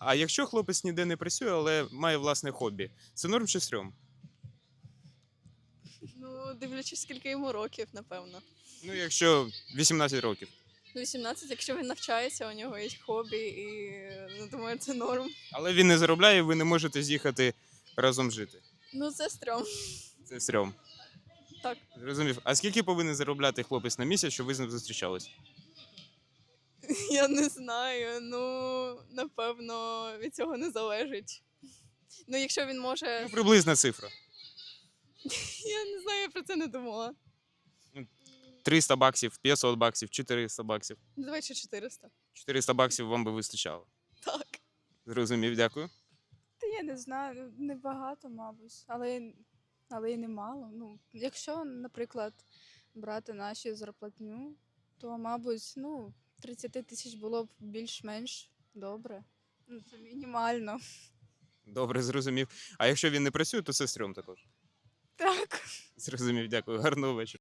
А якщо хлопець ніде не працює, але має власне хобі, це норм чи стрьом? Ну, дивлячись, скільки йому років, напевно. Ну, якщо 18 років. Ну, 18, якщо він навчається, у нього є хобі, і ну, думаю, це норм. Але він не заробляє, ви не можете з'їхати разом жити. Ну, це стрьом. Це стрьом. Так. Зрозумів. А скільки повинен заробляти хлопець на місяць, щоб ви з ним зустрічались? Я не знаю. Ну, напевно, від цього не залежить. Ну, якщо він може. Ну, приблизна цифра. Я не знаю, я про це не думала. 300 баксів, 500 баксів, 400 баксів. Ну, Давай ще 400. 400 баксів вам би вистачало. Так. Зрозумів, дякую. Та я не знаю, небагато, мабуть, але, але й немало. Ну, якщо, наприклад, брати наші зарплатню, то, мабуть, ну, 30 тисяч було б більш-менш добре. Ну, це мінімально. Добре, зрозумів. А якщо він не працює, то це стрьом також. Так. Зрозумів, дякую. Гарного вечора.